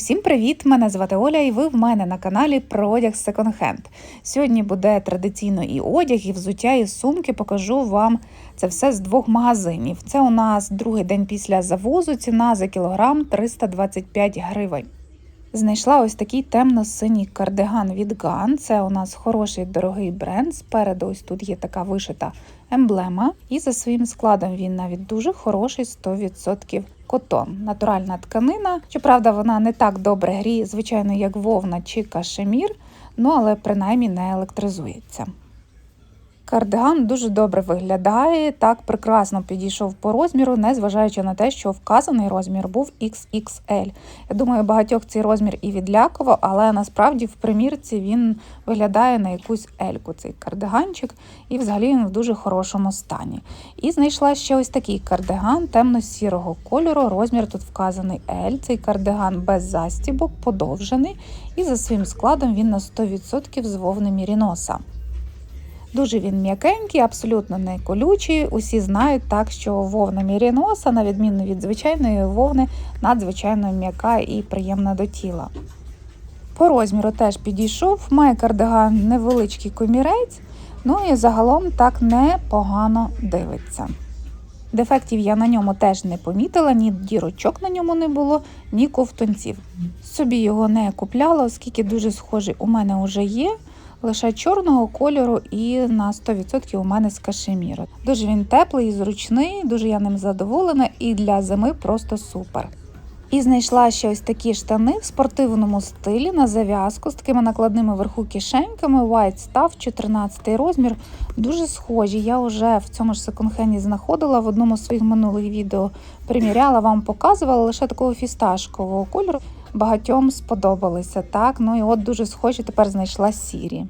Усім привіт! Мене звати Оля, і ви в мене на каналі про одяг секонд-хенд. Сьогодні буде традиційно і одяг, і взуття, і сумки. Покажу вам це все з двох магазинів. Це у нас другий день після завозу. Ціна за кілограм 325 гривень. Знайшла ось такий темно-синій кардиган від Ган. Це у нас хороший дорогий бренд. Спереду ось тут є така вишита емблема. І за своїм складом він навіть дуже хороший 100% котон. Натуральна тканина. Щоправда, вона не так добре гріє, звичайно, як вовна чи кашемір, ну але принаймні не електризується. Кардиган дуже добре виглядає, так прекрасно підійшов по розміру, незважаючи на те, що вказаний розмір був XXL. Я думаю, багатьох цей розмір і відлякував, але насправді в примірці він виглядає на якусь ельку, цей кардиганчик, і взагалі він в дуже хорошому стані. І знайшла ще ось такий кардиган темно-сірого кольору. Розмір тут вказаний L. Цей кардиган без застібок, подовжений, і за своїм складом він на 100% з вовни міріноса. Дуже він м'якенький, абсолютно не колючий. Усі знають так, що вовна міріноса, на відміну від звичайної вовни, надзвичайно м'яка і приємна до тіла. По розміру теж підійшов, має кардиган невеличкий комірець, ну і загалом так непогано дивиться. Дефектів я на ньому теж не помітила, ні дірочок на ньому не було, ні ковтунців. Собі його не купляла, оскільки дуже схожий у мене вже є лише чорного кольору і на 100% у мене з кашеміру. Дуже він теплий і зручний, дуже я ним задоволена, і для зими просто супер. І знайшла ще ось такі штани в спортивному стилі на зав'язку з такими накладними вверху кишеньками. White Stuff, 14 розмір. Дуже схожі. Я вже в цьому ж секонд-хенді знаходила в одному з своїх минулих відео. Приміряла, вам показувала лише такого фісташкового кольору. Багатьом сподобалися. так. Ну і от дуже схожі тепер знайшла сірі.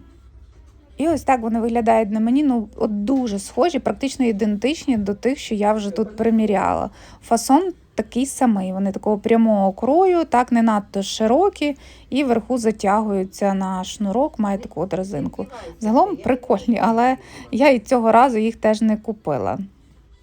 І ось так вони виглядають на мені. Ну, от дуже схожі, практично ідентичні до тих, що я вже тут приміряла. Фасон такий самий. Вони такого прямого крою, так не надто широкі, і вверху затягуються на шнурок, має таку от резинку. Загалом прикольні, але я і цього разу їх теж не купила.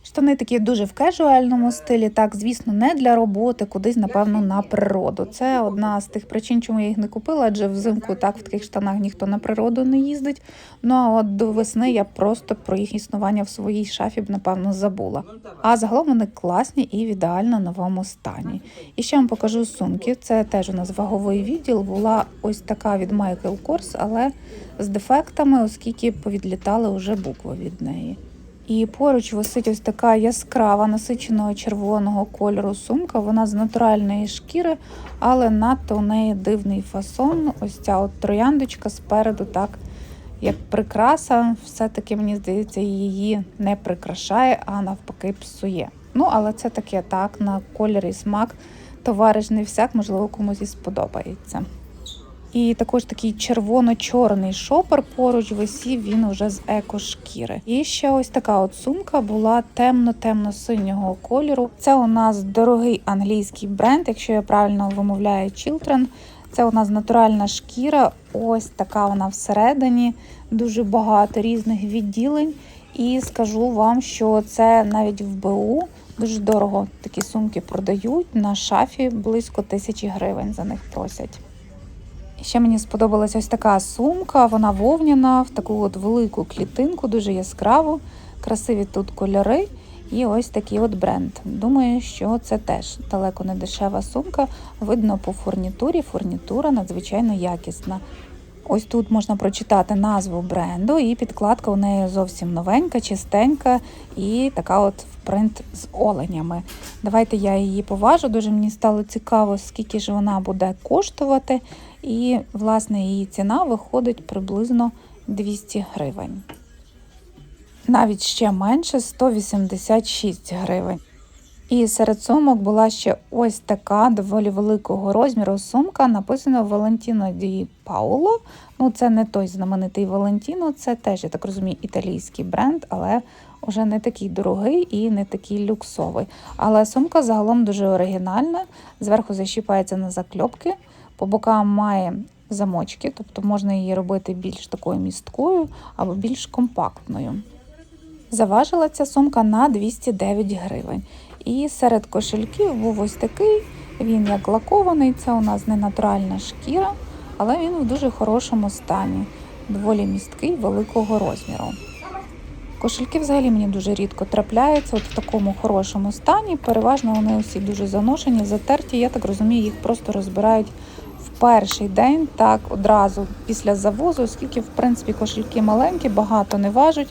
Штани такі дуже в кежуальному стилі, так, звісно, не для роботи, кудись, напевно, на природу. Це одна з тих причин, чому я їх не купила, адже взимку так в таких штанах ніхто на природу не їздить. Ну а от до весни я просто про їх існування в своїй шафі б, напевно, забула. А загалом вони класні і в ідеально новому стані. І ще вам покажу сумки. Це теж у нас ваговий відділ. Була ось така від Michael Kors, але з дефектами, оскільки повідлітали вже букви від неї. І поруч висить ось така яскрава насиченого червоного кольору сумка. Вона з натуральної шкіри, але надто у неї дивний фасон. Ось ця от трояндочка спереду, так як прикраса, все-таки мені здається, її не прикрашає, а навпаки, псує. Ну, але це таке так, на колір і смак. Товариш не всяк, можливо, комусь і сподобається. І також такий червоно-чорний шопер поруч висів він уже з екошкіри. І ще ось така от сумка була темно-темно-синього кольору. Це у нас дорогий англійський бренд, якщо я правильно вимовляю Chiltren. Це у нас натуральна шкіра, ось така вона всередині, дуже багато різних відділень. І скажу вам, що це навіть в БУ дуже дорого такі сумки продають. На шафі близько тисячі гривень за них просять. Ще мені сподобалася ось така сумка, вона вовняна, в таку от велику клітинку, дуже яскраву, красиві тут кольори. І ось такий от бренд. Думаю, що це теж далеко не дешева сумка. Видно по фурнітурі. Фурнітура надзвичайно якісна. Ось тут можна прочитати назву бренду, і підкладка у неї зовсім новенька, чистенька і така от принт з оленями. Давайте я її поважу. Дуже мені стало цікаво, скільки ж вона буде коштувати. І, власне, її ціна виходить приблизно 200 гривень. Навіть ще менше 186 гривень. І серед сумок була ще ось така доволі великого розміру сумка. Написано Валентіно Ді Пауло. Ну, це не той знаменитий Валентіно, це теж, я так розумію, італійський бренд, але вже не такий дорогий і не такий люксовий. Але сумка загалом дуже оригінальна. Зверху защіпається на закльопки, по бокам має замочки, тобто можна її робити більш такою місткою або більш компактною. Заважила ця сумка на 209 гривень. І серед кошельків був ось такий. Він як лакований, це у нас не натуральна шкіра, але він в дуже хорошому стані, доволі місткий, великого розміру. Кошельки взагалі мені дуже рідко трапляються от в такому хорошому стані. Переважно вони усі дуже заношені, затерті. Я так розумію, їх просто розбирають в перший день, так одразу після завозу, оскільки, в принципі, кошельки маленькі, багато не важать,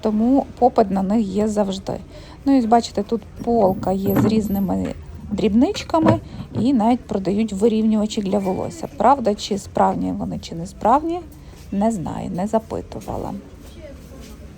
тому попит на них є завжди. Ну і бачите, тут полка є з різними дрібничками і навіть продають вирівнювачі для волосся. Правда, чи справні вони, чи не справні, не знаю, не запитувала.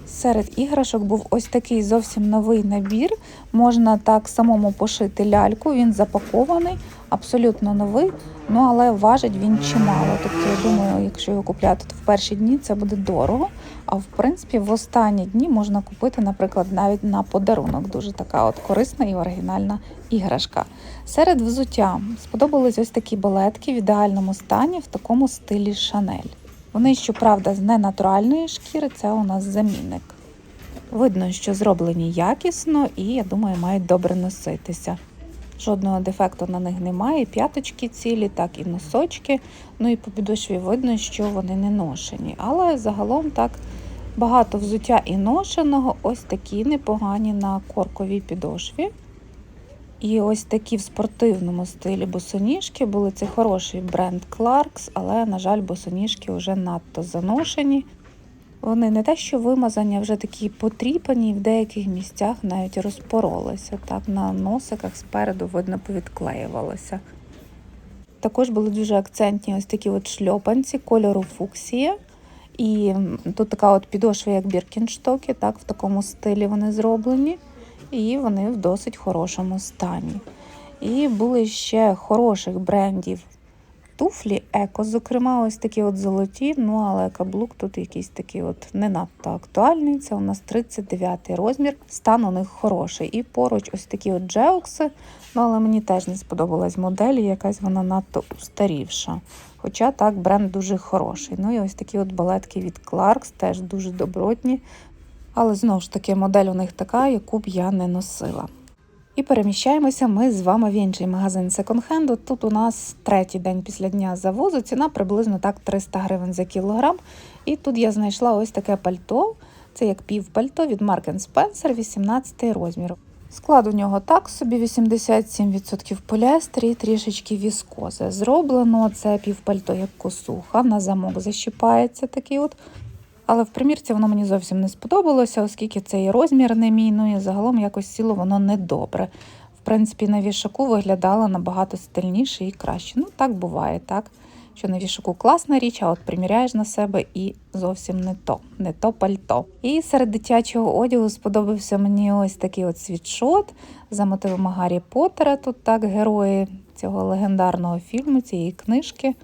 Серед іграшок був ось такий зовсім новий набір. Можна так самому пошити ляльку, він запакований, абсолютно новий, ну але важить він чимало. Тобто, я думаю, якщо його купляти, то в перші дні це буде дорого. А в принципі, в останні дні можна купити, наприклад, навіть на подарунок. Дуже така от корисна і оригінальна іграшка. Серед взуття сподобались ось такі балетки в ідеальному стані в такому стилі Шанель. Вони, щоправда, з ненатуральної шкіри, це у нас замінник. Видно, що зроблені якісно і, я думаю, мають добре носитися. Жодного дефекту на них немає, п'яточки цілі, так і носочки. Ну і по підошві видно, що вони не ношені. Але загалом так багато взуття і ношеного, ось такі непогані на корковій підошві. І ось такі в спортивному стилі босоніжки були це хороший бренд Clarks, але, на жаль, босоніжки вже надто заношені. Вони не те, що вимазані, а вже такі потріпані, і в деяких місцях навіть розпоролися. Так на носиках спереду видно повідклеювалося. Також були дуже акцентні ось такі от шльопанці кольору фуксія. І тут така от підошва, як біркінштоки, так, в такому стилі вони зроблені і вони в досить хорошому стані. І були ще хороших брендів туфлі, еко, зокрема, ось такі от золоті, ну але каблук тут якийсь такий от не надто актуальний. Це у нас 39 розмір, стан у них хороший. І поруч ось такі от джеокси, ну але мені теж не сподобалась модель, якась вона надто устарівша. Хоча так, бренд дуже хороший. Ну і ось такі от балетки від Clarks, теж дуже добротні. Але знову ж таки, модель у них така, яку б я не носила. І переміщаємося ми з вами в інший магазин секонд-хенду. Тут у нас третій день після дня завозу, ціна приблизно так 300 гривень за кілограм. І тут я знайшла ось таке пальто. Це як півпальто від Mark Spencer, 18 розмір. Склад у нього так собі 87% поліестер і трішечки віскози. Зроблено це півпальто як косуха, на замок защіпається такий от. Але в примірці воно мені зовсім не сподобалося, оскільки цей розмір не мій, ну і загалом якось сіло воно недобре. В принципі, на вішаку виглядало набагато стильніше і краще. Ну, так буває, так? Що на вішаку класна річ, а от приміряєш на себе і зовсім не то, не то пальто. І серед дитячого одягу сподобався мені ось такий от світшот за мотивами Гаррі Поттера. Тут так герої цього легендарного фільму, цієї книжки.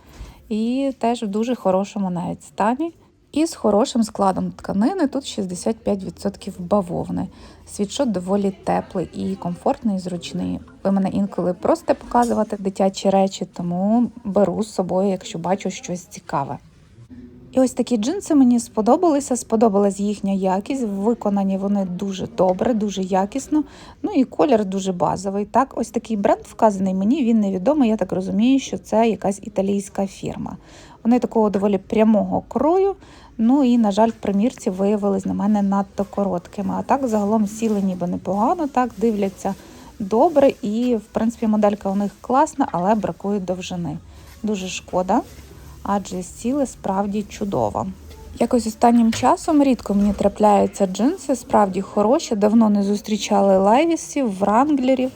І теж в дуже хорошому навіть стані. І з хорошим складом тканини тут 65% бавовни. Світшот доволі теплий і комфортний, і зручний. Ви мене інколи просите показувати дитячі речі, тому беру з собою, якщо бачу щось цікаве. І ось такі джинси мені сподобалися, сподобалась їхня якість. Виконані вони дуже добре, дуже якісно. Ну і колір дуже базовий. Так, ось такий бренд вказаний мені, він невідомий. Я так розумію, що це якась італійська фірма. Вони такого доволі прямого крою. Ну і, на жаль, в примірці виявились на мене надто короткими. А так загалом сіли ніби непогано, так дивляться добре. І, в принципі, моделька у них класна, але бракує довжини. Дуже шкода, адже сіли справді чудово. Якось останнім часом рідко мені трапляються джинси, справді хороші. Давно не зустрічали лайвісів, вранглерів.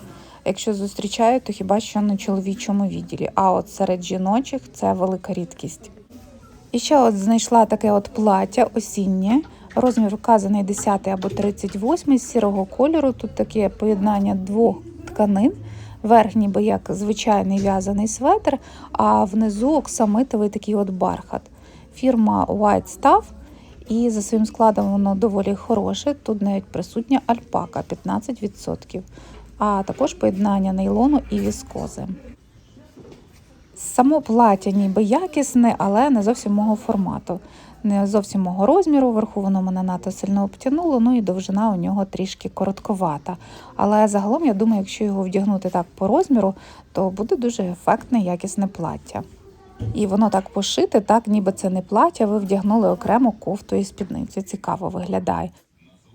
Якщо зустрічаю, то хіба що на чоловічому відділі. А от серед жіночих це велика рідкість. І ще от знайшла таке от плаття осіннє. Розмір вказаний 10 або 38 з сірого кольору. Тут таке поєднання двох тканин. Верх ніби як звичайний в'язаний светр, а внизу оксамитовий такий от бархат. Фірма White Stuff. І за своїм складом воно доволі хороше. Тут навіть присутня альпака 15%, а також поєднання нейлону і віскози. Само плаття ніби якісне, але не зовсім мого формату. не зовсім мого розміру. Вверху воно мене надто сильно обтянуло, ну і довжина у нього трішки коротковата. Але загалом, я думаю, якщо його вдягнути так по розміру, то буде дуже ефектне, якісне плаття. І воно так пошите, так ніби це не плаття, ви вдягнули окремо кофту і спідницю. Цікаво виглядає.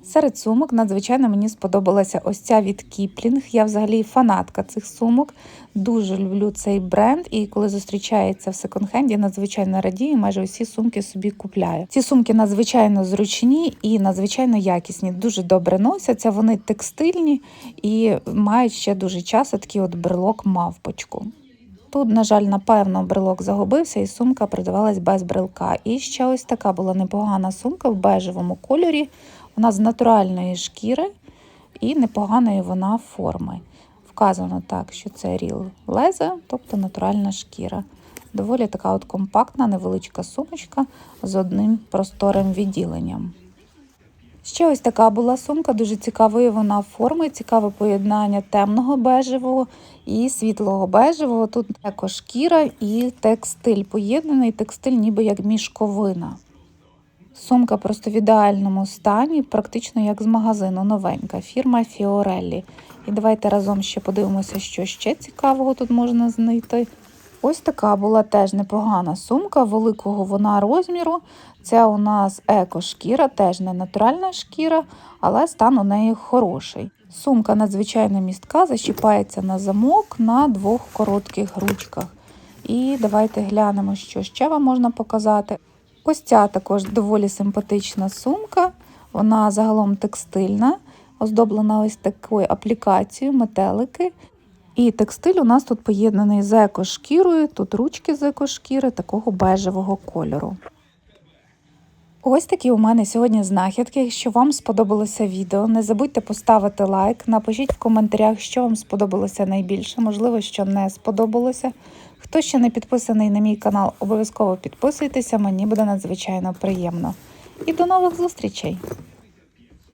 Серед сумок надзвичайно мені сподобалася ось ця від Кіплінг. Я взагалі фанатка цих сумок. Дуже люблю цей бренд, і коли зустрічається в секонд-хенді, надзвичайно радію. Майже усі сумки собі купляю. Ці сумки надзвичайно зручні і надзвичайно якісні. Дуже добре носяться. Вони текстильні і мають ще дуже часто такий от брелок мавпочку. Тут, на жаль, напевно, брелок загубився, і сумка продавалась без брелка. І ще ось така була непогана сумка в бежевому кольорі. Вона з натуральної шкіри і непоганої вона форми. Вказано так, що це ріл леза, тобто натуральна шкіра. Доволі така от компактна, невеличка сумочка з одним просторим відділенням. Ще ось така була сумка, дуже цікавої вона форми, цікаве поєднання темного бежевого і світлого бежевого. Тут екошкіра і текстиль поєднаний, текстиль ніби як мішковина. Сумка просто в ідеальному стані, практично як з магазину, новенька, фірма Fiorelli. І давайте разом ще подивимося, що ще цікавого тут можна знайти. Ось така була теж непогана сумка, великого вона розміру. Це у нас еко-шкіра, теж не натуральна шкіра, але стан у неї хороший. Сумка надзвичайно містка, защіпається на замок на двох коротких ручках. І давайте глянемо, що ще вам можна показати. Ось ця також доволі симпатична сумка. Вона загалом текстильна, оздоблена ось такою аплікацією, метелики. І текстиль у нас тут поєднаний з екошкірою, тут ручки з екошкіри такого бежевого кольору. Ось такі у мене сьогодні знахідки. Якщо вам сподобалося відео, не забудьте поставити лайк, напишіть в коментарях, що вам сподобалося найбільше, можливо, що не сподобалося. Хто ще не підписаний на мій канал, обов'язково підписуйтеся, мені буде надзвичайно приємно. І до нових зустрічей!